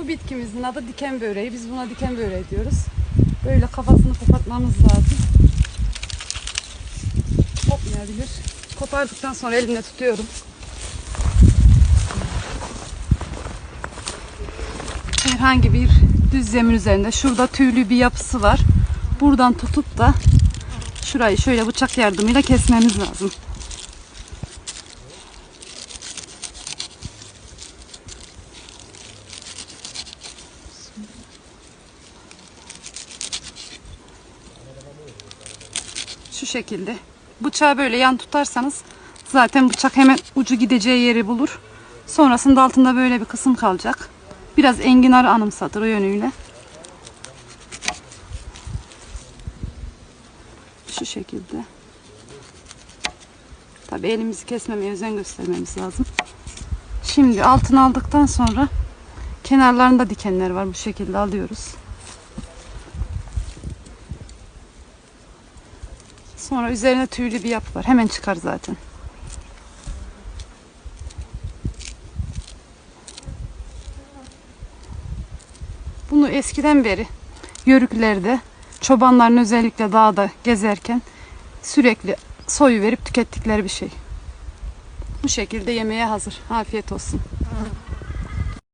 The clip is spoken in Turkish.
Bu bitkimizin adı diken böreği. Biz buna diken böreği diyoruz. Böyle kafasını kapatmamız lazım. Kopmayabilir. Kopardıktan sonra elimle tutuyorum. Herhangi bir düz zemin üzerinde. Şurada tüylü bir yapısı var. Buradan tutup da şurayı şöyle bıçak yardımıyla kesmemiz lazım. Şu şekilde. Bıçağı böyle yan tutarsanız zaten bıçak hemen ucu gideceği yeri bulur. Sonrasında altında böyle bir kısım kalacak. Biraz enginarı anımsatır o yönüyle. Şu şekilde. Tabi elimizi kesmemeye özen göstermemiz lazım. Şimdi altını aldıktan sonra kenarlarında dikenler var. Bu şekilde alıyoruz. Sonra üzerine tüylü bir yapı var. Hemen çıkar zaten. Bunu eskiden beri yörüklerde çobanların özellikle dağda gezerken sürekli soyu verip tükettikleri bir şey. Bu şekilde yemeğe hazır. Afiyet olsun.